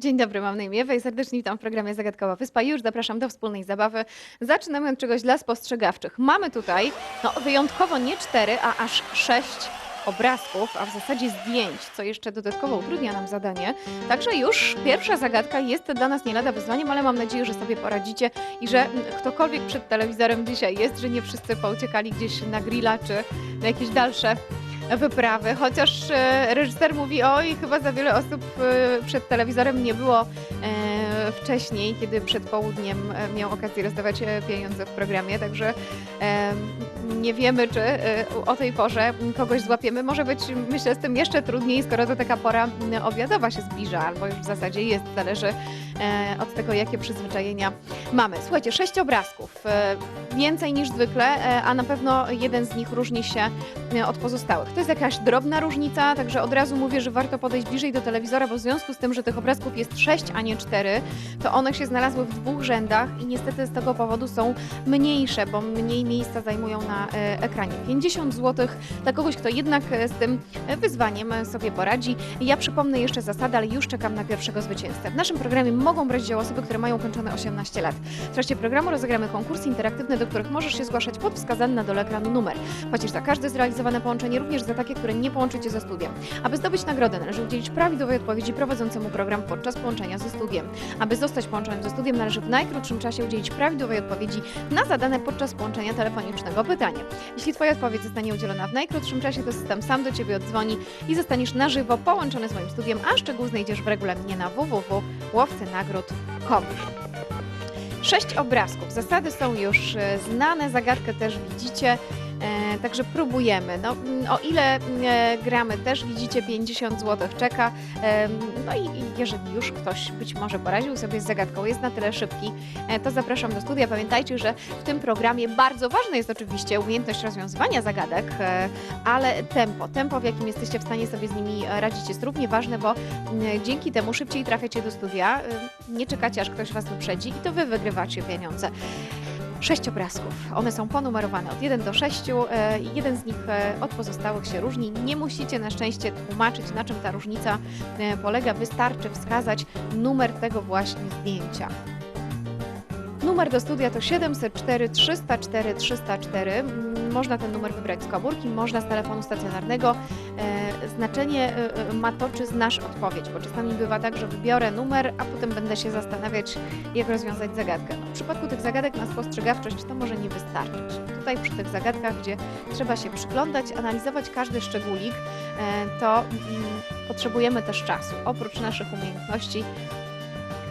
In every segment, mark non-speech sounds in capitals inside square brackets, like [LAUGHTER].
Dzień dobry, mam na imię Ewa i serdecznie witam w programie Zagadkowa Wyspa. Już zapraszam do wspólnej zabawy. Zaczynamy od czegoś dla spostrzegawczych. Mamy tutaj no, wyjątkowo nie cztery, a aż sześć obrazków, a w zasadzie zdjęć, co jeszcze dodatkowo utrudnia nam zadanie. Także już pierwsza zagadka jest dla nas nie lada wyzwaniem, ale mam nadzieję, że sobie poradzicie i że mm, ktokolwiek przed telewizorem dzisiaj jest, że nie wszyscy pouciekali gdzieś na grilla czy na jakieś dalsze wyprawy, chociaż e, reżyser mówi, oj, chyba za wiele osób e, przed telewizorem nie było e, wcześniej, kiedy przed południem miał okazję rozdawać pieniądze w programie, także nie wiemy, czy e, o tej porze kogoś złapiemy. Może być, myślę, z tym jeszcze trudniej, skoro to taka pora m, obiadowa się zbliża, albo już w zasadzie jest, zależy e, od tego, jakie przyzwyczajenia mamy. Słuchajcie, sześć obrazków, e, więcej niż zwykle, e, a na pewno jeden z nich różni się od pozostałych. To jest jakaś drobna różnica, także od razu mówię, że warto podejść bliżej do telewizora, bo w związku z tym, że tych obrazków jest sześć, a nie cztery, to one się znalazły w dwóch rzędach i niestety z tego powodu są mniejsze, bo mniej miejsca zajmują na e, ekranie. 50 zł dla kogoś, kto jednak e, z tym e, wyzwaniem sobie poradzi. Ja przypomnę jeszcze zasady, ale już czekam na pierwszego zwycięzcę. W naszym programie mogą brać udział osoby, które mają ukończone 18 lat. W trakcie programu rozegramy konkursy interaktywne, do których możesz się zgłaszać pod wskazany na dole ekranu numer. Płacisz za każde zrealizowane połączenie, również za takie, które nie połączy Cię ze studiem. Aby zdobyć nagrodę, należy udzielić prawidłowej odpowiedzi prowadzącemu program podczas połączenia ze studiem. Aby zostać połączonym ze studiem, należy w najkrótszym czasie udzielić prawidłowej odpowiedzi na zadane podczas połączenia telefonicznego pytanie. Jeśli Twoja odpowiedź zostanie udzielona w najkrótszym czasie, to system sam do Ciebie odzwoni i zostaniesz na żywo połączony z moim studiem, a szczegół znajdziesz w regulaminie na www.łowcynagród.com. Sześć obrazków. Zasady są już e, znane, zagadkę też widzicie. E, także próbujemy. No, mm, o ile e, gramy, też widzicie 50 zł czeka. No i jeżeli już ktoś być może poraził sobie z zagadką, jest na tyle szybki, e, to zapraszam do studia. Pamiętajcie, że w tym programie bardzo ważne jest oczywiście umiejętność rozwiązywania zagadek, ale tempo, tempo w jakim jesteście w stanie sobie z nimi radzić jest równie ważne, bo mm, dzięki temu szybciej trafiacie do studia, nie czekacie aż ktoś was wyprzedzi i to wy wygrywacie pieniądze. Sześć obrazków. One są ponumerowane od 1 do 6. e, Jeden z nich e, od pozostałych się różni. Nie musicie na szczęście tłumaczyć, na czym ta różnica e, polega. Wystarczy wskazać numer tego właśnie zdjęcia. Numer do studia to 704 304 304. Można ten numer wybrać z komórki, można z telefonu stacjonarnego. E, Znaczenie e, e, ma to, czy znasz odpowiedź, bo czasami bywa tak, że wybiorę numer, a potem będę się zastanawiać, jak rozwiązać zagadkę. No, w przypadku tych zagadek na spostrzegawczość to może nie wystarczyć. Tutaj przy tych zagadkach, gdzie trzeba się przyglądać, analizować każdy szczególik, to mm, potrzebujemy też czasu. Oprócz naszych umiejętności,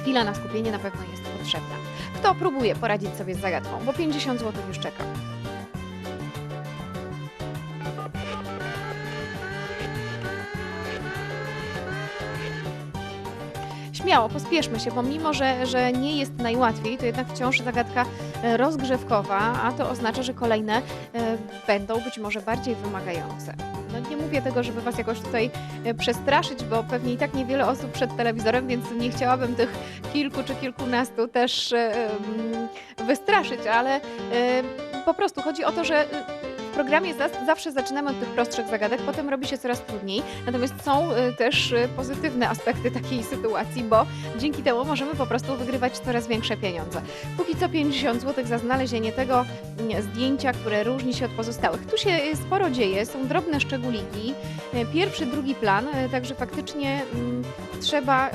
chwila na skupienie na pewno jest potrzebna. Kto próbuje poradzić sobie z zagadką, bo 50 zł już czeka. Śmiało, pospieszmy się, bo mimo, że, że nie jest najłatwiej, to jednak wciąż zagadka e, rozgrzewkowa, a to oznacza, że kolejne e, będą być może bardziej wymagające. No nie mówię tego, żeby Was jakoś tutaj e, przestraszyć, bo pewnie i tak niewiele osób przed telewizorem, więc nie chciałabym tych kilku czy kilkunastu też wystraszyć, ale po prostu chodzi o to, że programie za- zawsze zaczynamy od tych prostszych zagadek, potem robi się coraz trudniej. Natomiast są e, też e, pozytywne aspekty takiej sytuacji, bo dzięki temu możemy po prostu wygrywać coraz większe pieniądze. Póki co 50 zł za znalezienie tego mm, zdjęcia, które różni się od pozostałych. Tu się e, sporo dzieje, są drobne szczególiki, pierwszy, drugi plan, także faktycznie mm, trzeba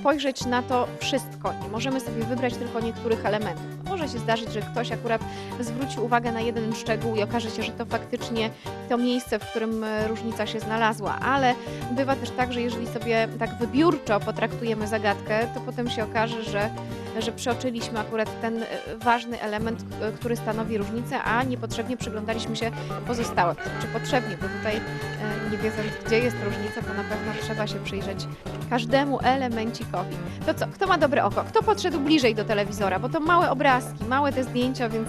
spojrzeć na to wszystko. Nie możemy sobie wybrać tylko niektórych elementów. Może się zdarzyć, że ktoś akurat zwróci uwagę na jeden szczegół i okaże się, że to faktycznie to miejsce, w którym e, różnica się znalazła, ale bywa też tak, że jeżeli sobie tak wybiórczo potraktujemy zagadkę, to potem się okaże, że, że przeoczyliśmy akurat ten e, ważny element, k- który stanowi różnicę, a niepotrzebnie przyglądaliśmy się pozostałym. Czy potrzebnie, bo tutaj e, nie wiedząc, gdzie jest różnica, to na pewno trzeba się przyjrzeć każdemu elemencikowi. To co, kto ma dobre oko? Kto podszedł bliżej do telewizora? Bo to małe obrazki, małe te zdjęcia, więc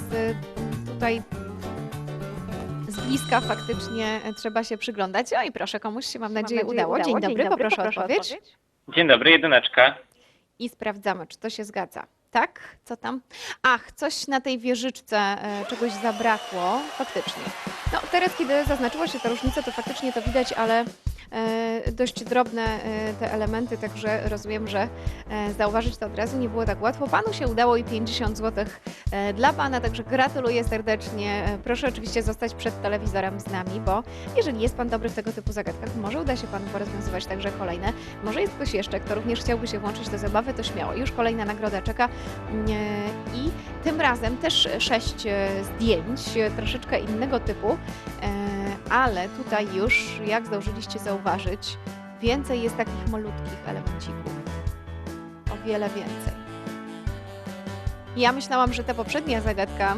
tutaj z bliska faktycznie e, trzeba się przyglądać. O i proszę, komuś się mam nadzieję udało. Dzień dobry, poproszę o odpowiedź. Dzień dobry, jedyneczka. I sprawdzamy, czy to się zgadza. Tak? Co tam? Ach, coś na tej wieżyczce e, czegoś zabrakło. Faktycznie. No teraz, kiedy zaznaczyła się ta różnica, to faktycznie to widać, ale dość drobne e, te elementy, także rozumiem, że e, zauważyć to od razu nie było tak łatwo. Panu się udało i 50 zł dla Pana, także gratuluję serdecznie. E, Proszę oczywiście zostać przed telewizorem z nami, bo jeżeli jest Pan dobry w tego typu zagadkach, może uda się Panu porozwiązywać także kolejne. Może jest ktoś jeszcze, kto również chciałby się włączyć do zabawy, to śmiało. Już kolejna nagroda czeka Mm, e, i tym razem też sześć e, zdjęć, e, troszeczkę innego typu, e, ale tutaj już, jak zdążyliście zauważyć, więcej jest takich malutkich elemencików. O wiele więcej. Ja myślałam, że ta poprzednia zagadka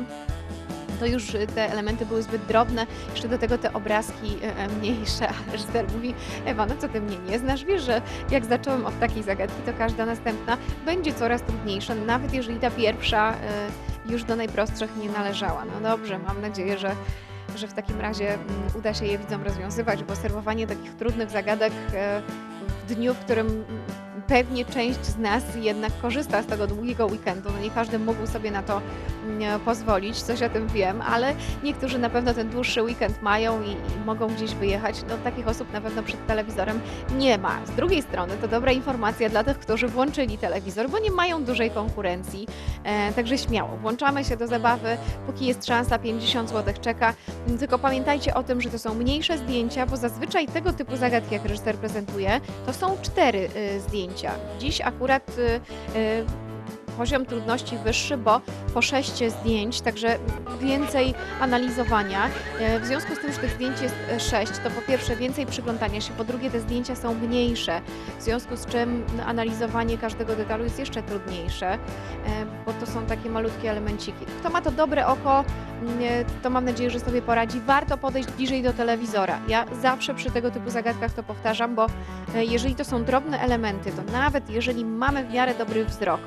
to już te elementy były zbyt drobne, jeszcze do tego te obrazki e, e, mniejsze, reżyser mówi, Ewa, no co ty mnie nie znasz, wiesz, że jak zacząłem od takiej zagadki, to każda następna będzie coraz trudniejsza, nawet jeżeli ta pierwsza e, już do najprostszych nie należała. No dobrze, mam nadzieję, że że w takim razie mm, uda się je widzom rozwiązywać, bo serwowanie takich trudnych zagadek e, w dniu, w którym pewnie część z nas jednak korzysta z tego długiego weekendu. No nie każdy mógł sobie na to mm, pozwolić, coś o tym wiem, ale niektórzy na pewno ten dłuższy weekend mają i, i mogą gdzieś wyjechać. No takich osób na pewno przed telewizorem nie ma. Z drugiej strony to dobra informacja dla tych, którzy włączyli telewizor, bo nie mają dużej konkurencji. E, także śmiało, włączamy się do zabawy, póki jest szansa, 50 zł czeka. Tylko pamiętajcie o tym, że to są mniejsze zdjęcia, bo zazwyczaj tego typu zagadki, jak reżyser prezentuje, to są cztery y, zdjęcia. Dziś akurat y, y, poziom trudności wyższy, bo po sześć zdjęć, także więcej analizowania. E, W związku z tym, że tych zdjęć jest e, sześć, to po pierwsze więcej przyglądania się, po drugie te zdjęcia są mniejsze, w związku z czym analizowanie każdego detalu jest jeszcze trudniejsze, e, bo to są takie malutkie elemenciki. Kto ma to dobre oko, mm, to mam nadzieję, że sobie poradzi. Warto podejść bliżej do telewizora. Ja zawsze przy tego typu zagadkach to powtarzam, bo jeżeli to są drobne elementy, to nawet jeżeli mamy w miarę dobry wzrok,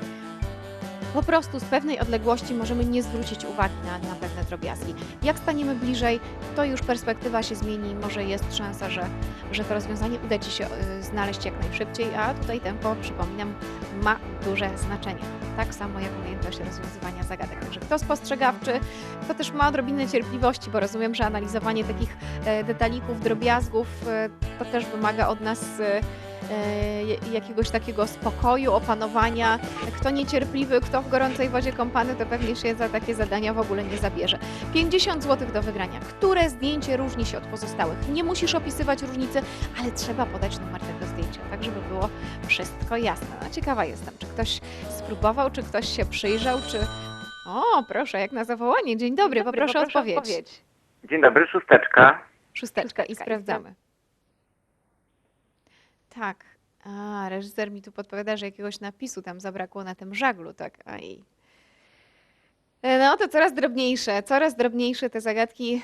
po prostu z pewnej odległości możemy nie zwrócić uwagi na, na pewne drobiazgi. Jak staniemy bliżej, to już perspektywa się zmieni, może jest szansa, że, że to rozwiązanie uda Ci się y, znaleźć jak najszybciej, a tutaj tempo, przypominam, ma duże znaczenie. Tak samo jak umiejętność rozwiązywania zagadek. Także kto spostrzegawczy, to też ma odrobinę cierpliwości, bo rozumiem, że analizowanie takich e, detalików, drobiazgów, e, to też wymaga od nas e, jakiegoś takiego spokoju, opanowania. Kto niecierpliwy, kto w gorącej wodzie kąpany, to pewnie się za takie zadania w ogóle nie zabierze. 50 zł do wygrania. Które zdjęcie różni się od pozostałych? Nie musisz opisywać różnicy, ale trzeba podać numer tego zdjęcia, tak żeby było wszystko jasne. No, ciekawa jestem, czy ktoś spróbował, czy ktoś się przyjrzał, czy... O, proszę, jak na zawołanie. Dzień dobry, poproszę, odpowiedź. Dzień dobry, szósteczka. Szósteczka i sprawdzamy. Tak. A, reżyser mi tu podpowiada, że jakiegoś napisu tam zabrakło na tym żaglu, tak. Aj. E, No to coraz drobniejsze, coraz drobniejsze te zagadki.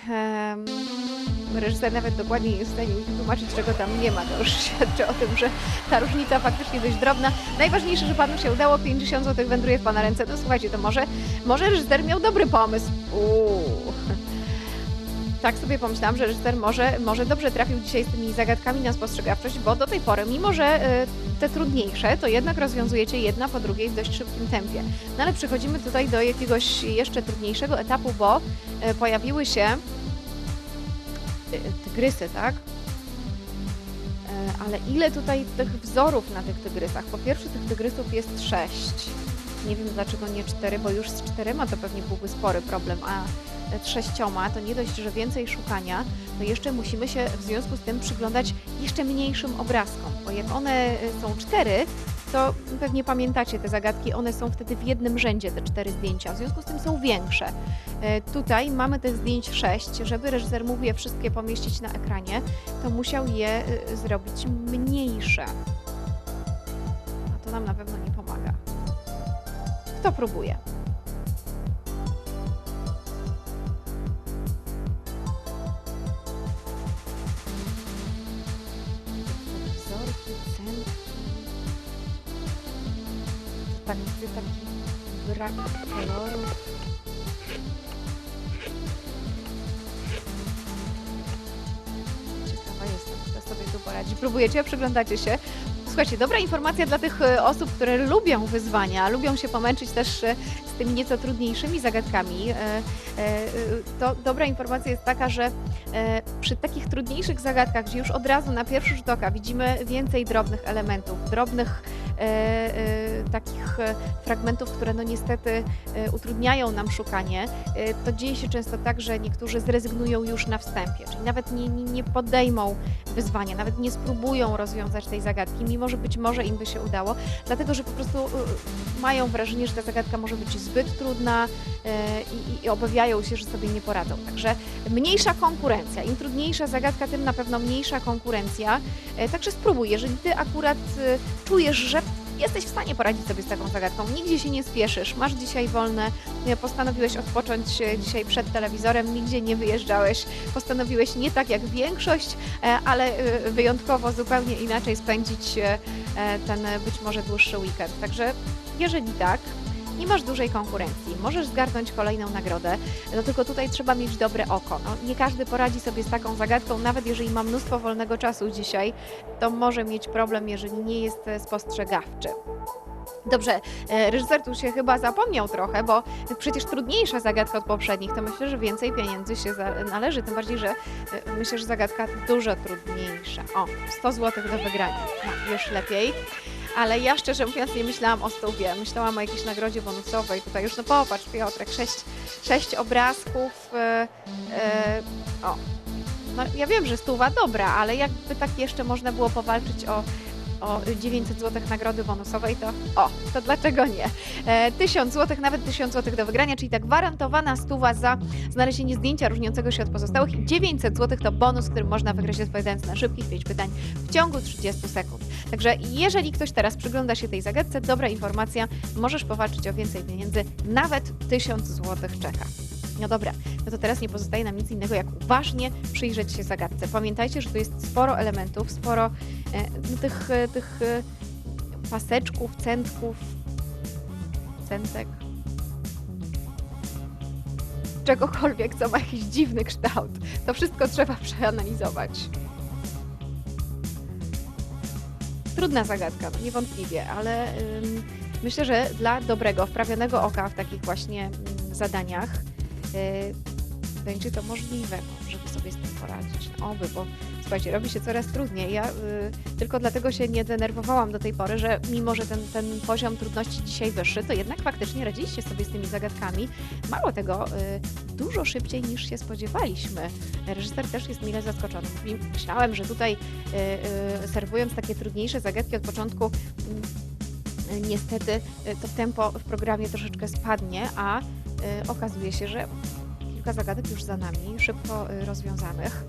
Reżyser nawet dokładnie nie jest w stanie wytłumaczyć, czego tam nie ma. To już [LAUGHS] świadczy o tym, że ta różnica faktycznie dość drobna. Najważniejsze, że panu się udało, 50 zł wędruje w pana ręce. No słuchajcie, to może, może reżyser miał dobry pomysł. Uuu. Tak sobie pomyślałam, że reżyser może, może dobrze trafił dzisiaj z tymi zagadkami na spostrzegawczość, bo do tej pory, mimo że y, te trudniejsze, to jednak rozwiązujecie jedna po drugiej w dość szybkim tempie. No ale przechodzimy tutaj do jakiegoś jeszcze trudniejszego etapu, bo y, pojawiły się y, tygrysy, tak? Ale ile tutaj tych wzorów na tych tygrysach? Po pierwsze, tych tygrysów jest sześć. Nie wiem dlaczego nie cztery, bo już z czterema to pewnie byłby spory problem, a z sześcioma to nie dość, że więcej szukania, to jeszcze musimy się w związku z tym przyglądać jeszcze mniejszym obrazkom, bo jak one y, są cztery, to pewnie pamiętacie te zagadki, one są wtedy w jednym rzędzie, te cztery zdjęcia, w związku z tym są większe. E, Tutaj mamy tych zdjęć sześć, żeby reżyser mógł je wszystkie pomieścić na ekranie, to musiał je zrobić mniejsze. A to nam na pewno nie pomaga. Kto próbuje? Tak, taki brak koloru. Ciekawa jestem, kto sobie tu poradzi. Próbujecie, przyglądacie się. Słuchajcie, dobra informacja dla tych e, osób, które lubią wyzwania, lubią się pomęczyć też e, z tymi nieco trudniejszymi zagadkami. E, To dobra informacja jest taka, że przy takich trudniejszych zagadkach, gdzie już od razu na pierwszy rzut oka widzimy więcej drobnych elementów, drobnych takich e, fragmentów, które no niestety e, utrudniają nam szukanie, e, to dzieje się często tak, że niektórzy zrezygnują już na wstępie, czyli nawet nie, nie, podejmą wyzwania, nawet nie spróbują rozwiązać tej zagadki, mimo że być może im by się udało, dlatego że po prostu mają wrażenie, że ta zagadka może być zbyt trudna i, i obawiają się, że sobie nie poradzą. Także mniejsza konkurencja. Im trudniejsza zagadka, tym na pewno mniejsza konkurencja. E, Także spróbuj, jeżeli ty akurat czujesz, że jesteś w stanie poradzić sobie z taką zagadką, nigdzie się nie spieszysz, masz dzisiaj wolne, postanowiłeś odpocząć e, dzisiaj przed telewizorem, nigdzie nie wyjeżdżałeś, postanowiłeś nie tak jak większość, e, ale e, wyjątkowo zupełnie inaczej spędzić ten być może dłuższy weekend. Także jeżeli tak, nie masz dużej konkurencji, możesz zgarnąć kolejną nagrodę, no tylko tutaj trzeba mieć dobre oko. No, nie każdy poradzi sobie z taką zagadką, nawet jeżeli ma mnóstwo wolnego czasu dzisiaj, to może mieć problem, jeżeli nie jest e, spostrzegawczy. Dobrze, e, reżyser tu się chyba zapomniał trochę, bo przecież trudniejsza zagadka od poprzednich, to myślę, że więcej pieniędzy się należy, tym bardziej, że e, myślę, że zagadka dużo trudniejsza. O, 100 zł do wygrania, no, już lepiej. Ale ja szczerze mówiąc nie myślałam o stówie, myślałam o jakiejś nagrodzie bonusowej. Tutaj już, no popatrz Piotrek, sześć, sześć obrazków, e, e, o. No, ja wiem, że stuwa dobra, ale jakby tak jeszcze można było powalczyć o o 900 zł nagrody bonusowej, to o, to dlaczego nie? E, 1000 zł, nawet 1000 zł do wygrania, czyli ta gwarantowana stuwa za znalezienie zdjęcia różniącego się od pozostałych i 900 zł to bonus, który można wygrać odpowiadając na szybkich 5 pytań w ciągu 30 sekund. Także jeżeli ktoś teraz przygląda się tej zagadce, dobra informacja, możesz powalczyć o więcej pieniędzy, nawet 1000 zł czeka. No dobra, no to teraz nie pozostaje nam nic innego, jak uważnie przyjrzeć się zagadce. Pamiętajcie, że tu jest sporo elementów, sporo e, no, tych, e, tych e, paseczków, centków, centek, czegokolwiek, co ma jakiś dziwny kształt. To wszystko trzeba przeanalizować. Trudna zagadka, no niewątpliwie, ale myślę, że dla dobrego, wprawionego oka w takich właśnie ym, zadaniach będzie to możliwe, no, żeby sobie z tym poradzić. No, oby, bo słuchajcie, robi się coraz trudniej. Ja y, tylko dlatego się nie denerwowałam do tej pory, że mimo, że ten, ten poziom trudności dzisiaj wyższy, to jednak faktycznie radziliście sobie z tymi zagadkami. Mało tego, y, dużo szybciej niż się spodziewaliśmy. Reżyser też jest mile zaskoczony. Myślałem, że tutaj y, y, serwując takie trudniejsze zagadki od początku, y, niestety y, to tempo w programie troszeczkę spadnie, a okazuje się, że kilka zagadek już za nami, szybko y, rozwiązanych.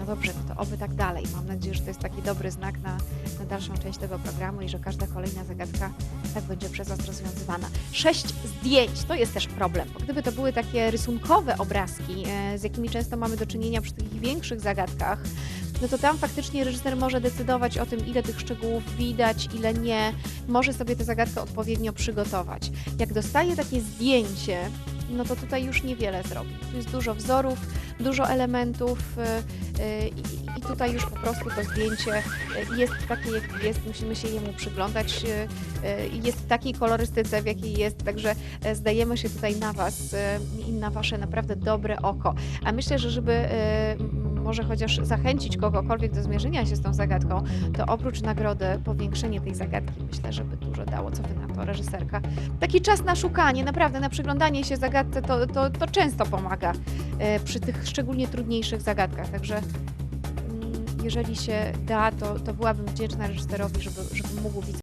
No dobrze, no to oby tak dalej. Mam nadzieję, że to jest taki dobry znak na, na dalszą część tego programu i że każda kolejna zagadka tak będzie przez Was rozwiązywana. Sześć zdjęć to jest też problem, bo gdyby to były takie rysunkowe obrazki, e, z jakimi często mamy do czynienia przy takich większych zagadkach, no to tam faktycznie reżyser może decydować o tym, ile tych szczegółów widać, ile nie. Może sobie tę zagadkę odpowiednio przygotować. Jak dostaje takie zdjęcie, no to tutaj już niewiele zrobi. Tu jest dużo wzorów, dużo elementów y, y, i, tutaj już po prostu to zdjęcie y, jest takie, jakie jest, musimy się jemu przyglądać. Jest w takiej kolorystyce, w jakiej jest, także e, zdajemy się tutaj na Was i na Wasze naprawdę dobre oko. A myślę, że żeby może chociaż zachęcić kogokolwiek do zmierzenia się z tą zagadką, to oprócz nagrody powiększenie tej zagadki myślę, żeby dużo dało. Co Wy na to, reżyserka? Taki czas na szukanie, naprawdę na przyglądanie się zagadce to, to, to często pomaga e, przy tych szczególnie trudniejszych zagadkach. Także mm, jeżeli się da, to, to byłabym wdzięczna reżyserowi, żeby, żeby mógł widz